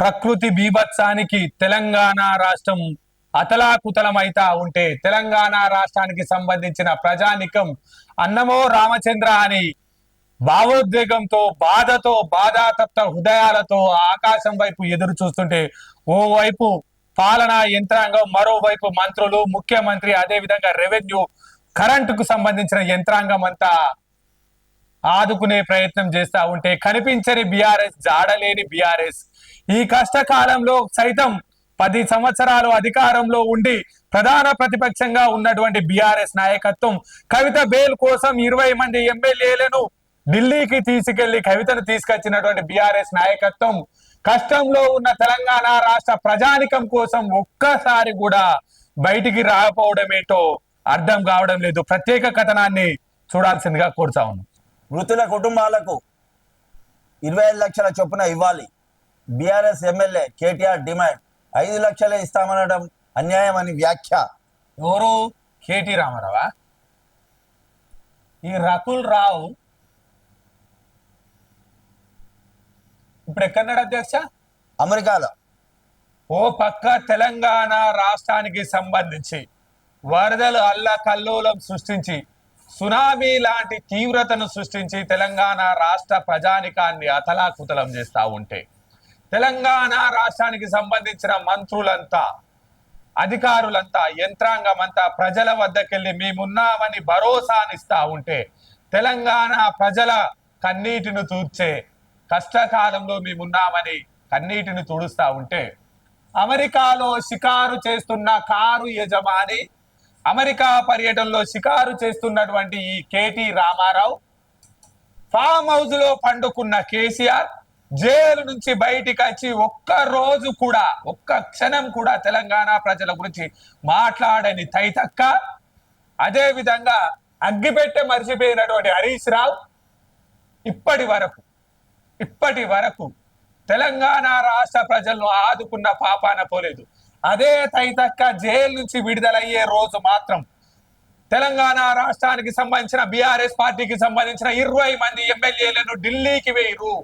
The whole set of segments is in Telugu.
ప్రకృతి బీభత్సానికి తెలంగాణ రాష్ట్రం అతలాకుతలమైతా ఉంటే తెలంగాణ రాష్ట్రానికి సంబంధించిన ప్రజానికం అన్నమో రామచంద్ర అని భావోద్వేగంతో బాధతో బాధాతప్త హృదయాలతో ఆకాశం వైపు ఎదురు చూస్తుంటే ఓవైపు పాలనా యంత్రాంగం మరోవైపు మంత్రులు ముఖ్యమంత్రి అదే విధంగా రెవెన్యూ కరెంటుకు సంబంధించిన యంత్రాంగం అంతా ఆదుకునే ప్రయత్నం చేస్తా ఉంటే కనిపించని బీఆర్ఎస్ జాడలేని బీఆర్ఎస్. ఈ కష్టకాలంలో సైతం పది సంవత్సరాలు అధికారంలో ఉండి ప్రధాన ప్రతిపక్షంగా ఉన్నటువంటి బీఆర్ఎస్ నాయకత్వం కవిత బేల్ కోసం ఇరవై మంది ఎమ్మెల్యేలను ఢిల్లీకి తీసుకెళ్ళి కవితను తీసుకొచ్చినటువంటి బీఆర్ఎస్ నాయకత్వం కష్టంలో ఉన్న తెలంగాణ రాష్ట్ర ప్రజానికం కోసం ఒక్కసారి కూడా బయటికి రాకపోవడమేటో అర్థం కావడం లేదు. ప్రత్యేక కథనాన్ని చూడాల్సిందిగా కోరుతా ఉన్నాం. మృతుల కుటుంబాలకు ఇరవై ఐదు లక్షల చొప్పున ఇవ్వాలి. BRS MLA KTR demand. ఐదు లక్షలే ఇస్తామనడం అన్యాయం అని వ్యాఖ్య. ఎవరు? కేటీ రామారావా? ఈ రకుల్ రావు ఇప్పుడు ఎక్కడున్నాడు అధ్యక్ష? అమెరికాలో. ఓ పక్క తెలంగాణ రాష్ట్రానికి సంబంధించి వరదలు అల్ల కల్లోలం సృష్టించి సునామీ లాంటి తీవ్రతను సృష్టించి తెలంగాణ రాష్ట్ర ప్రజానికాన్ని అతలాకుతలం చేస్తూ ఉంటే తెలంగాణ రాష్ట్రానికి సంబంధించిన మంత్రులంతా అధికారులంతా యంత్రాంగం అంతా ప్రజల వద్దకెళ్ళి మేమున్నామని భరోసానిస్తా ఉంటే తెలంగాణ ప్రజల కన్నీటిని తూర్చే కష్టకాలంలో మేమున్నామని కన్నీటిని తుడుస్తా ఉంటే అమెరికాలో షికారు చేస్తున్న కారు యజమాని అమెరికా పర్యటనలో షికారు చేస్తున్నటువంటి ఈ కేటీ రామారావు ఫామ్ హౌస్లో పండుకున్న కేసీఆర్ జైలు నుంచి బయటికి వచ్చి ఒక్క రోజు కూడా ఒక్క క్షణం కూడా తెలంగాణ ప్రజల గురించి మాట్లాడని తైతక్క. అదే విధంగా అగ్గిపెట్టె మర్చిపోయినటువంటి హరీష్ రావు ఇప్పటి వరకు ఇప్పటి వరకు తెలంగాణ రాష్ట్ర ప్రజలను ఆదుకున్న పాపాన పోలేదు. అదే తైతక్క జైలు నుంచి విడుదలయ్యే రోజు మాత్రం తెలంగాణ రాష్ట్రానికి సంబంధించిన బీఆర్ఎస్ పార్టీకి సంబంధించిన ఇరవై మంది ఎమ్మెల్యేలను ఢిల్లీకి వేయరు.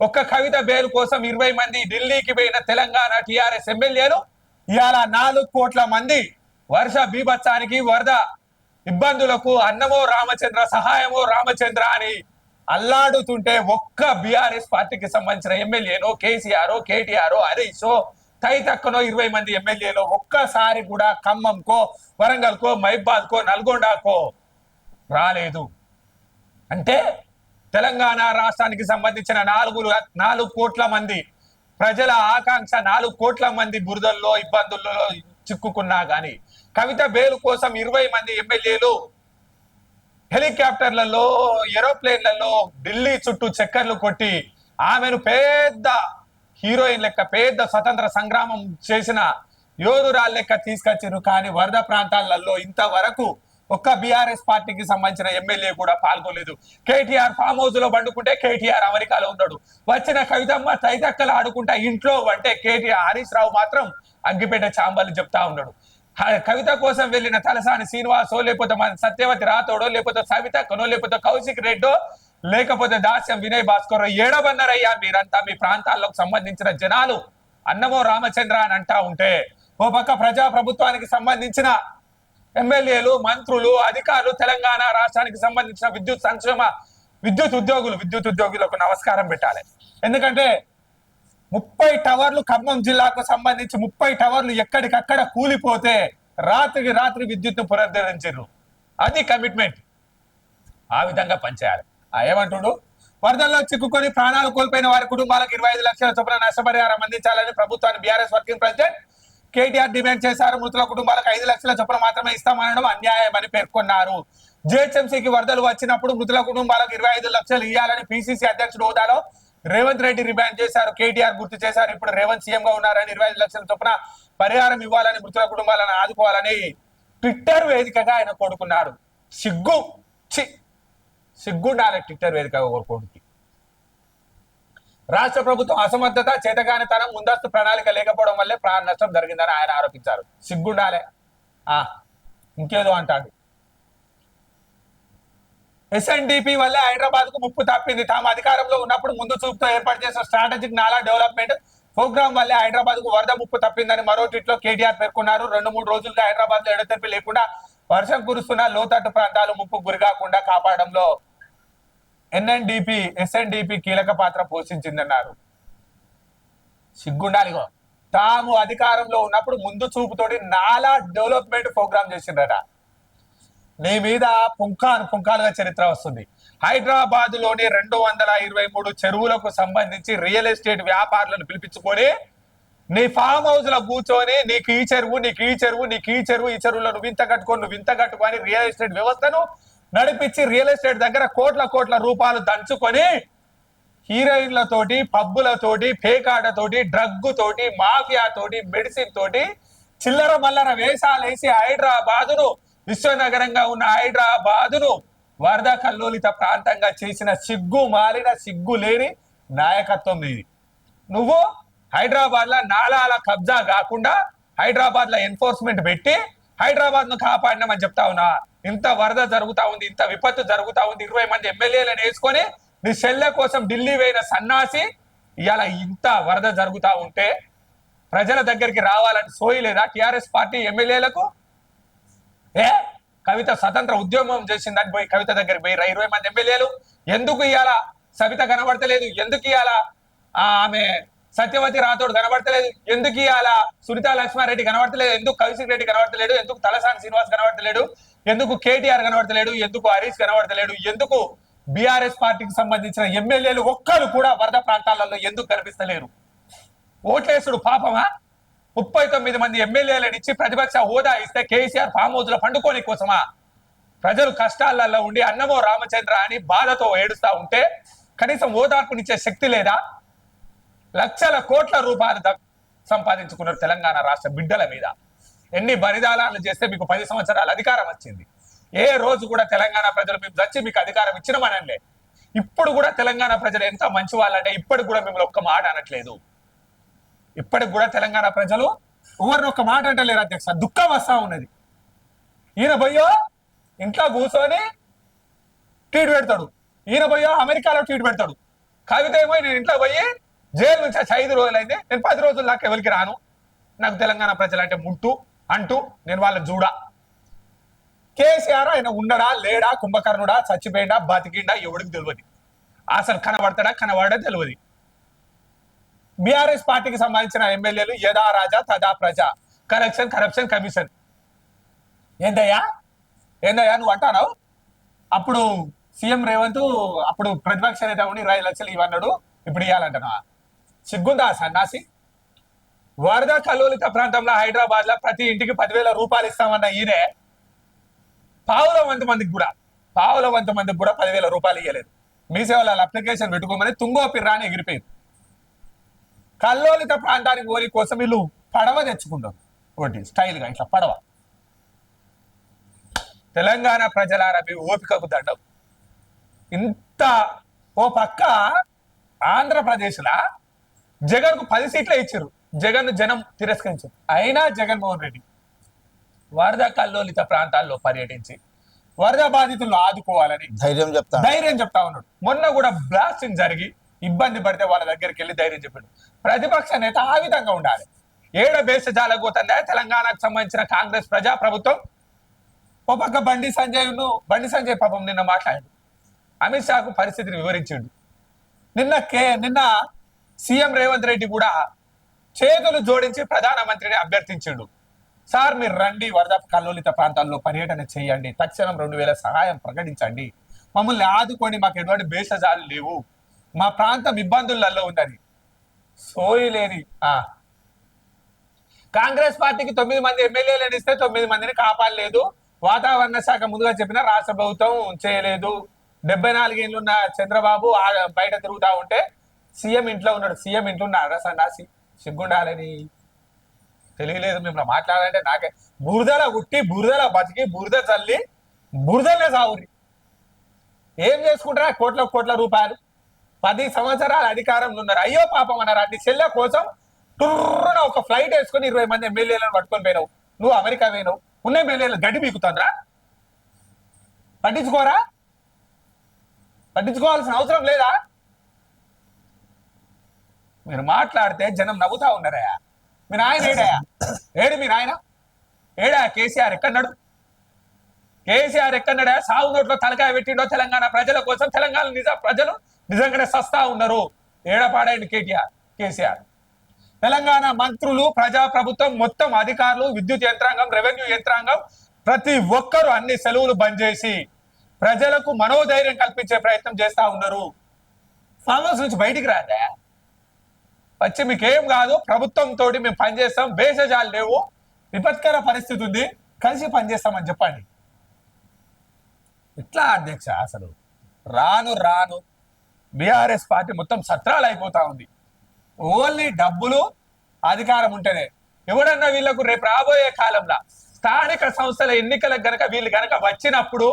ఒక్క కవిత బేలు కోసం ఇరవై మంది ఢిల్లీకి పోయిన తెలంగాణ టిఆర్ఎస్ ఎమ్మెల్యేలు ఇవాళ నాలుగు కోట్ల మంది వర్ష బీభత్సానికి వరద ఇబ్బందులకు అన్నమో రామచంద్ర సహాయమో రామచంద్ర అని అల్లాడుతుంటే ఒక్క బీఆర్ఎస్ పార్టీకి సంబంధించిన ఎమ్మెల్యేనో కేసీఆర్ కేటీఆర్ హరీష్ తైతక్కనో ఇరవై మంది ఎమ్మెల్యేలు ఒక్కసారి కూడా ఖమ్మంకో వరంగల్కో మహిబాద్కో నల్గొండకో రాలేదు. అంటే తెలంగాణ రాష్ట్రానికి సంబంధించిన నాలుగు నాలుగు కోట్ల మంది ప్రజల ఆకాంక్ష నాలుగు కోట్ల మంది బురదల్లో ఇబ్బందుల్లో చిక్కుకున్నా కానీ కవిత బేలు కోసం ఇరవై మంది ఎమ్మెల్యేలు హెలికాప్టర్లలో ఏరోప్లేన్లలో ఢిల్లీ చుట్టూ చక్కర్లు కొట్టి ఆమెను పెద్ద హీరోయిన్ లెక్క పెద్ద స్వతంత్ర సంగ్రామం చేసిన యోధురాలు లెక్క తీసుకొచ్చారు. కానీ వరద ప్రాంతాలలో ఇంతవరకు ఒక్క బీఆర్ఎస్ పార్టీకి సంబంధించిన ఎమ్మెల్యే కూడా పాల్గొలేదు కేటీఆర్ ఫామ్ హౌస్లో పండుకుంటే కేటీఆర్ అమెరికాలో ఉన్నాడు. వచ్చిన కవితమ్మ తైతక్కలు ఆడుకుంటా ఇంట్లో అంటే కేటీఆర్ హరీష్ రావు మాత్రం అగ్గిపేట చాంబలు చెప్తా ఉన్నాడు. కవిత కోసం వెళ్ళిన తలసాని శ్రీనివాసో లేకపోతే మన సత్యవతి రాథోడో లేకపోతే సవితక్కనో లేకపోతే కౌశిక్ రెడ్డో లేకపోతే దాస్యం వినయ్ భాస్కర్ ఏడవన్నారయ్యా మీరంతా మీ ప్రాంతాల్లోకి సంబంధించిన జనాలు. అన్నమో రామచంద్ర అని అంటా ఉంటే ఓ పక్క ప్రజా ప్రభుత్వానికి సంబంధించిన ఎమ్మెల్యేలు మంత్రులు అధికారులు తెలంగాణ రాష్ట్రానికి సంబంధించిన విద్యుత్ సంక్షేమ విద్యుత్ ఉద్యోగులు విద్యుత్ ఉద్యోగులకు నమస్కారం పెట్టాలి. ఎందుకంటే ముప్పై టవర్లు ఖమ్మం జిల్లాకు సంబంధించి ముప్పై టవర్లు ఎక్కడికక్కడ కూలిపోతే రాత్రికి రాత్రి విద్యుత్ను పునరుద్ధరించారు. అది కమిట్మెంట్. ఆ విధంగా పనిచేయాలి. ఏమంటుడు? వరదల్లో చిక్కుకొని ప్రాణాలు కోల్పోయిన వారి కుటుంబాలకు ఇరవై ఐదు లక్షల చొప్పున నష్టపరిహారం అందించాలని ప్రభుత్వాన్ని BRS working president KTR demand చేశారు. మృతుల కుటుంబాలకు ఐదు లక్షల చొప్పున మాత్రమే ఇస్తామనడం అన్యాయమని పేర్కొన్నారు. జిహెచ్ఎంసీకి వరదలు వచ్చినప్పుడు మృతుల కుటుంబాలకు ఇరవై ఐదు లక్షలు ఇవ్వాలని పిసిసి అధ్యక్షుడు హోదాలో రేవంత్ రెడ్డి డిమాండ్ చేశారు. కేటీఆర్ గుర్తు చేశారు. ఇప్పుడు రేవంత్ సీఎం గా ఉన్నారని ఇరవై ఐదు లక్షల చొప్పున పరిహారం ఇవ్వాలని మృతుల కుటుంబాలను ఆదుకోవాలని ట్విట్టర్ వేదికగా ఆయన కోరుకున్నారు. సిగ్గు చి సిగ్గుండాలి ట్విట్టర్ వేదిక కోరుకోడికి రాష్ట్ర ప్రభుత్వం అసమర్థత చేతగానితనం ముందస్తు ప్రణాళిక లేకపోవడం వల్లే ప్రాణ నష్టం జరిగిందని ఆయన ఆరోపించారు. సిగ్గుండాలే ఆ ఇంకేదో అంటాడు. ఎస్ఎన్డిపి వల్లే హైదరాబాద్కు ముప్పు తప్పింది. తాము అధికారంలో ఉన్నప్పుడు ముందు చూపుతో ఏర్పాటు చేసిన స్ట్రాటజిక్ నాలా డెవలప్మెంట్ ప్రోగ్రాం వల్లే హైదరాబాద్కు వరద ముప్పు తప్పిందని మరో ట్వీట్లో కేటీఆర్ పేర్కొన్నారు. రెండు మూడు రోజులుగా హైదరాబాద్లో ఎడతెరిపి లేకుండా వర్షం కురుస్తున్న లోతట్టు ప్రాంతాలు ముప్పు గురికాకుండా కాపాడంలో ఎన్ఎన్డిపి ఎస్ఎన్డిపి కీలక పాత్ర పోషించిందన్నారు. సిగ్గుండాలిగో తాము అధికారంలో ఉన్నప్పుడు ముందు చూపుతోటి నాలా డెవలప్మెంట్ ప్రోగ్రామ్ చేసిండ్రట. నీ మీద పుంఖాను పుంఖాలుగా చరిత్ర వస్తుంది. హైదరాబాద్లోని రెండు వందల ఇరవై మూడు చెరువులకు సంబంధించి రియల్ ఎస్టేట్ వ్యాపారులను పిలిపించుకొని నీ ఫామ్ హౌస్లో కూర్చొని నీకు ఈ చెరువు నీకు ఈ చెరువు నీకు ఈ చెరువు ఈ చెరువులో నువ్వు ఇంత కట్టుకొని నువ్వు ఇంత కట్టుకొని రియల్ ఎస్టేట్ వ్యవస్థను నడిపించి రియల్ ఎస్టేట్ దగ్గర కోట్ల కోట్ల రూపాయలు దంచుకొని హీరోయిన్లతోటి పబ్బులతోటి పేకాటతోటి డ్రగ్ తోటి మాఫియా తోటి మెడిసిన్ తోటి చిల్లర మల్లర వేషాలు వేసి హైదరాబాదును విశ్వనగరంగా ఉన్న హైదరాబాదును వరద కల్లోలిత ప్రాంతంగా చేసిన సిగ్గు మాలిన సిగ్గు లేని నాయకత్వం ఇది. నువ్వు హైదరాబాద్లో నాలాల కబ్జా కాకుండా హైదరాబాద్లో ఎన్ఫోర్స్మెంట్ పెట్టి హైదరాబాద్ను కాపాడినామని చెప్తా ఉన్నా. ఇంత వరద జరుగుతా ఉంది ఇంత విపత్తు జరుగుతా ఉంది ఇరవై మంది ఎమ్మెల్యేలను వేసుకొని నీ సెల్లె కోసం ఢిల్లీ పోయిన సన్నాసి ఇవాళ ఇంత వరద జరుగుతా ఉంటే ప్రజల దగ్గరికి రావాలని సోయలేదా టిఆర్ఎస్ పార్టీ ఎమ్మెల్యేలకు? ఏ? కవిత స్వతంత్ర ఉద్యమం చేసిందని పోయి కవిత దగ్గరికి పోయి ఇరవై మంది ఎమ్మెల్యేలు. ఎందుకు ఇవాళ సవిత కనబడతలేదు? ఎందుకు ఇవాళ ఆమె సత్యవతి రాథోడ్ కనబడతలేదు. ఎందుకు ఇవాళ సునీతా లక్ష్మారెడ్డి కనబడతలేదు. ఎందుకు కౌశిక్ రెడ్డి కనబడతలేడు? ఎందుకు తలసాని శ్రీనివాస్ కనబడతలేడు? ఎందుకు కేటీఆర్ కనబడతలేడు? ఎందుకు హరీష్ కనబడతలేడు? ఎందుకు బీఆర్ఎస్ పార్టీకి సంబంధించిన ఎమ్మెల్యేలు ఒక్కరు కూడా వరద ప్రాంతాలలో ఎందుకు కనిపిస్తలేరు? ఓట్లేసుడు పాపమా? ముప్పై తొమ్మిది మంది ఎమ్మెల్యేలను ఇచ్చి ప్రతిపక్ష హోదా ఇస్తే కేసీఆర్ ఫామ్ హౌస్లో పండుకోని కోసమా? ప్రజలు కష్టాలలో ఉండి అన్నమో రామచంద్ర అని బాధతో ఏడుస్తా ఉంటే కనీసం ఓదార్పునిచ్చే శక్తి లేదా? లక్షల కోట్ల రూపాయలు సంపాదించుకున్నారు తెలంగాణ రాష్ట్ర బిడ్డల మీద. ఎన్ని బలిదానాలు చేస్తే మీకు పది సంవత్సరాలు అధికారం వచ్చింది. ఏ రోజు కూడా తెలంగాణ ప్రజలు మేము వచ్చి మీకు అధికారం ఇచ్చినమనంలే ఇప్పుడు కూడా తెలంగాణ ప్రజలు ఎంత మంచి వాళ్ళంటే ఇప్పటికి కూడా మిమ్మల్ని ఒక్క మాట అనట్లేదు. ఇప్పటికి కూడా తెలంగాణ ప్రజలు ఎవరిని ఒక్క మాట అంటలేరు అధ్యక్ష. దుఃఖం వస్తా ఉన్నది. ఈయన పోయో ఇంట్లో కూర్చొని ట్వీట్ పెడతాడు. ఈయన పోయో అమెరికాలో ట్వీట్ పెడతాడు. కాకపోతే ఏమో నేను ఇంట్లో పోయి జైలు నుంచి వచ్చి ఐదు రోజులైంది. నేను పది రోజుల దాకా ఎవరికి రాను. నాకు తెలంగాణ ప్రజలు అంటే ముట్టు అంటూ నేను వాళ్ళని చూడా. కేసీఆర్ ఆయన ఉండడా లేడా కుంభకర్ణుడా చచ్చిపోయిండా బతికిండా ఎవడికి తెలియదు అసలు కనబడతాడా కనబడా తెలియదు బీఆర్ఎస్ పార్టీకి సంబంధించిన ఎమ్మెల్యేలు యదా రాజా తదా ప్రజ. Correction corruption commission. ఏందయ్యా? ఏందయ్యా నువ్వు అంటావు అప్పుడు సీఎం రేవంత్ అప్పుడు ప్రతిపక్ష నేత ఉండి ఇరవై లక్షలు ఇవన్నాడు ఇప్పుడు ఇవ్వాలంటున్నావా సిగ్గుందా సన్నాసి? వరద కల్లోలిత ప్రాంతంలో హైదరాబాద్లో ప్రతి ఇంటికి పదివేల రూపాయలు ఇస్తామన్న ఈయనే పావుల వంద మందికి కూడా పావుల వంద మందికి కూడా పదివేల రూపాయలు ఇవ్వలేదు మీ సేవల అప్లికేషన్ పెట్టుకోమని తుంగో పిర్రాని ఎగిరిపోయింది. కల్లోలిత ప్రాంతానికి పోని కోసం వీళ్ళు పడవ తెచ్చుకుంటారు. ఒకటి స్టైల్గా ఇట్లా పడవ. తెలంగాణ ప్రజలారా మీ ఓపికకు దండం. ఇంత ఓ పక్క ఆంధ్రప్రదేశ్లా జగన్కు పది సీట్లే ఇచ్చారు. జగన్ జనం తిరస్కరించారు. అయినా జగన్మోహన్ రెడ్డి వరద కల్లోలిత ప్రాంతాల్లో పర్యటించి వరద బాధితులను ఆదుకోవాలని ధైర్యం చెప్తాను. ధైర్యం చెప్తా ఉన్నాడు. మొన్న కూడా బ్లాస్టింగ్ జరిగి ఇబ్బంది పడితే వాళ్ళ దగ్గరికి వెళ్ళి ధైర్యం చెప్పాడు. ప్రతిపక్ష నేత ఆ విధంగా ఉండాలి. ఏడ బేసజాలగోతుందా తెలంగాణకు సంబంధించిన కాంగ్రెస్ ప్రజా ప్రభుత్వం ఓ పక్క బండి సంజయ్ బండి సంజయ్ పాపం నిన్న మాట్లాడాడు. అమిత్ షాకు పరిస్థితిని వివరించాడు. నిన్న కే నిన్న సీఎం రేవంత్ రెడ్డి కూడా చేతులు జోడించి ప్రధానమంత్రిని అభ్యర్థించాడు. సార్ మీరు రండి వరద కల్లోలిత ప్రాంతాల్లో పర్యటన చేయండి. తక్షణం రెండు వేల సహాయం ప్రకటించండి. మమ్మల్ని ఆదుకోండి మాకు ఎటువంటి భేషజాలు లేవు. మా ప్రాంతం ఇబ్బందులలో ఉందని. సోయలేని ఆ. కాంగ్రెస్ పార్టీకి తొమ్మిది మంది ఎమ్మెల్యేలను ఇస్తే తొమ్మిది మందిని కాపాడలేదు. వాతావరణ శాఖ ముందుగా చెప్పిన రాష్ట్ర ప్రభుత్వం చేయలేదు. డెబ్బై నాలుగేళ్ళు ఉన్న చంద్రబాబు బయట తిరుగుతా ఉంటే సీఎం ఇంట్లో ఉన్నాడు సీఎం ఇంట్లో ఉన్నాడు సన్నాసి సిగ్గుండాలని తెలియలేదు. మిమ్మల్ని మాట్లాడాలంటే నాకే బురదల ఉట్టి బురదల బతికి బురద చల్లి బురదలే సావురి. ఏం చేసుకుంటారా? కోట్ల కోట్ల రూపాయలు. పది సంవత్సరాల అధికారంలో ఉన్నారు. అయ్యో పాపం అన్నారు? అన్ని చెల్ల కోసం టుర్రున ఒక ఫ్లైట్ వేసుకొని ఇరవై మంది ఎమ్మెల్యేలను పట్టుకొని పోయినావు. నువ్వు అమెరికా పోయినావు. ఉన్న ఎమ్మెల్యేలు గడ్డి పీకుతాండ్రా? పట్టించుకోరా? పట్టించుకోవాల్సిన అవసరం లేదా? మీరు మాట్లాడితే జనం నవ్వుతా ఉన్నారయ్యా మీ నాయన ఏడయా ఏడు మీ నాయన? ఏడా కేసీఆర్ ఎక్కడన్నాడు? కేసీఆర్ ఎక్కడన్నాడా? సాగు నోట్లో తలకాయ పెట్టిండో తెలంగాణ ప్రజల కోసం తెలంగాణ నిజ ప్రజలు నిజంగానే సస్తా ఉన్నారు. ఏడపాడండి కేటీఆర్? కేసీఆర్. తెలంగాణ మంత్రులు ప్రజా ప్రభుత్వం మొత్తం అధికారులు విద్యుత్ యంత్రాంగం రెవెన్యూ యంత్రాంగం ప్రతి ఒక్కరు అన్ని సెలవులు బంద్ చేసి ప్రజలకు మనోధైర్యం కల్పించే ప్రయత్నం చేస్తా ఉన్నారు. ఫామ్ హౌస్ నుంచి బయటికి రాదా వచ్చి మీకేం కాదు ప్రభుత్వం తోటి మేము పనిచేస్తాం భేషజాలు లేవు విపత్కర పరిస్థితి ఉంది కలిసి పనిచేస్తామని చెప్పండి. ఇట్లా అధ్యక్ష అసలు? రాను రాను బీఆర్ఎస్ పార్టీ మొత్తం సత్రాలు అయిపోతా ఉంది. ఓన్లీ డబ్బులు అధికారం ఉంటేనే. ఎవడన్నా వీళ్ళకు రేపు రాబోయే కాలంలో స్థానిక సంస్థల ఎన్నికలకు గనక వీళ్ళు గనక వచ్చినప్పుడు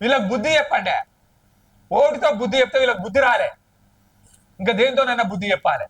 వీళ్ళకి బుద్ధి చెప్పండి. ఓటుతో బుద్ధి చెప్తే వీళ్ళకి బుద్ధి రాలే. ఇంకా దేంతోనైనా బుద్ధి చెప్పాలి.